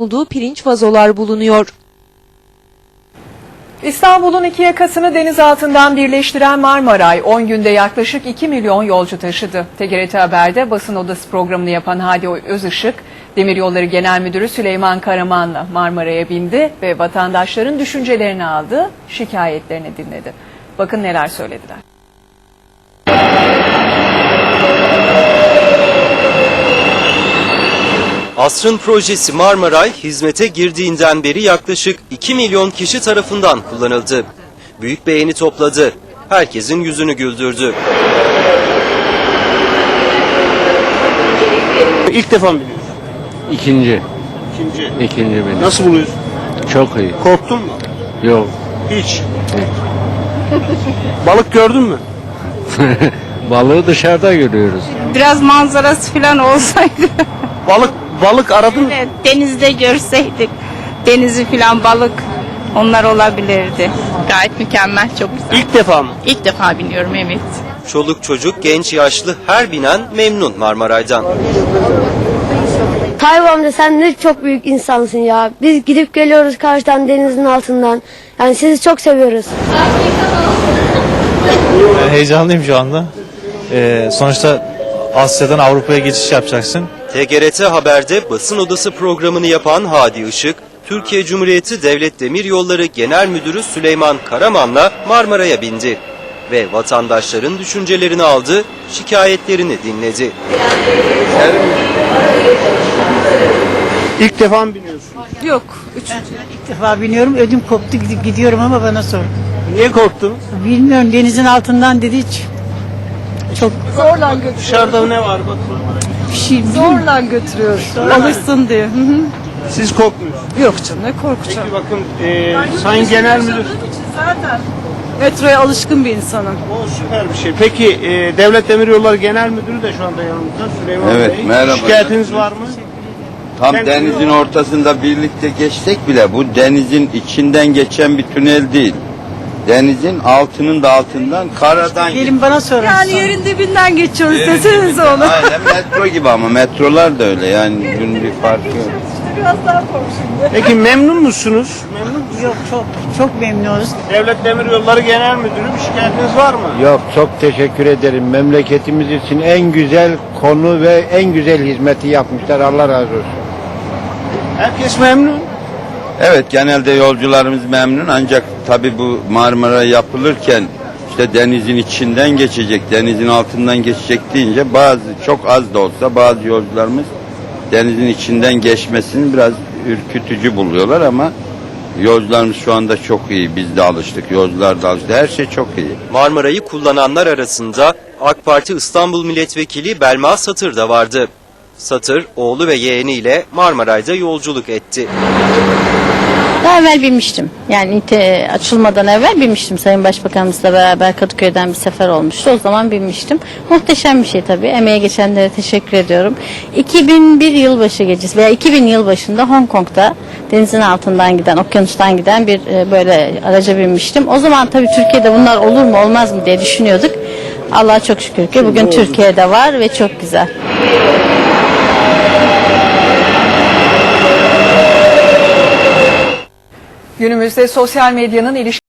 olduğu pirinç vazolar bulunuyor. İstanbul'un iki yakasını deniz altından birleştiren Marmaray 10 günde yaklaşık 2 milyon yolcu taşıdı. TGRT Haber'de basın odası programını yapan Hadi Özışık, Demiryolları Genel Müdürü Süleyman Karaman'la Marmaray'a bindi ve vatandaşların düşüncelerini aldı, şikayetlerini dinledi. Bakın neler söylediler. Asrın projesi Marmaray hizmete girdiğinden beri yaklaşık 2 milyon kişi tarafından kullanıldı. Büyük beğeni topladı. Herkesin yüzünü güldürdü. İlk defa mı biliyorsun? İkinci. İkinci. ikinci benim. Nasıl buluyorsun? Çok iyi. Korktun mu? Yok. Hiç. Balık gördün mü? Balığı dışarıda görüyoruz. Biraz manzarası falan olsaydı. Balık balık aradın mı? Evet, denizde görseydik. Denizi falan balık onlar olabilirdi. Gayet mükemmel, çok güzel. İlk defa mı? İlk defa biniyorum evet. Çoluk çocuk, genç yaşlı her binen memnun Marmaray'dan. Tayyip amca sen ne çok büyük insansın ya. Biz gidip geliyoruz karşıdan denizin altından. Yani sizi çok seviyoruz. Heyecanlıyım şu anda. Ee, sonuçta Asya'dan Avrupa'ya geçiş yapacaksın. TGRT Haber'de basın odası programını yapan Hadi Işık, Türkiye Cumhuriyeti Devlet Demiryolları Genel Müdürü Süleyman Karaman'la Marmaray'a bindi ve vatandaşların düşüncelerini aldı, şikayetlerini dinledi. İlk defa mı biniyorsun? Yok. Üçüncü. İlk defa biniyorum. Ödüm koptu gidip gidiyorum ama bana sor. Niye korktun? Bilmiyorum denizin altından dedi hiç. Çok zorla Dışarıda ne var bak. bir şey. Zorla götürüyor. Alırsın diye. Hı hı. Siz korkmuyorsunuz. Yok canım ne korkacağım. Peki bakın e, Sayın Genel Müdür. Zaten metroya alışkın bir insanım. O süper bir şey. Peki e, Devlet Demiryolları Genel Müdürü de şu anda yanımızda Süleyman Evet, Bey. merhaba. Şikayetiniz var mı? Tam Ben- denizin ortasında birlikte geçsek bile bu denizin içinden geçen bir tünel değil. Denizin altının da altından karadan Gelin bana sorun. Yani yerin dibinden geçiyoruz desenize onu. Aynen metro gibi ama metrolar da öyle yani bunun bir farkı yok. Biraz daha kork şimdi. Peki memnun musunuz? Memnun musunuz? Yok çok çok memnunuz. Devlet Demiryolları Genel Müdürü bir şikayetiniz var mı? Yok çok teşekkür ederim. Memleketimiz için en güzel konu ve en güzel hizmeti yapmışlar. Allah razı olsun. Herkes memnun. Evet genelde yolcularımız memnun ancak tabi bu Marmara yapılırken işte denizin içinden geçecek, denizin altından geçecek deyince bazı çok az da olsa bazı yolcularımız denizin içinden geçmesini biraz ürkütücü buluyorlar ama yolcularımız şu anda çok iyi. Biz de alıştık, yolcular da alıştı. Her şey çok iyi. Marmaray'ı kullananlar arasında AK Parti İstanbul Milletvekili Belma Satır da vardı. Satır, oğlu ve yeğeniyle Marmaray'da yolculuk etti. Daha evvel binmiştim. Yani te- açılmadan evvel binmiştim. Sayın Başbakanımızla beraber Kadıköy'den bir sefer olmuştu. O zaman binmiştim. Muhteşem bir şey tabii. Emeğe geçenlere teşekkür ediyorum. 2001 yılbaşı gecesi veya 2000 yılbaşında Hong Kong'da denizin altından giden, okyanustan giden bir e, böyle araca binmiştim. O zaman tabii Türkiye'de bunlar olur mu olmaz mı diye düşünüyorduk. Allah'a çok şükür ki bugün Türkiye'de var ve çok güzel. Günümüzde sosyal medyanın ilişki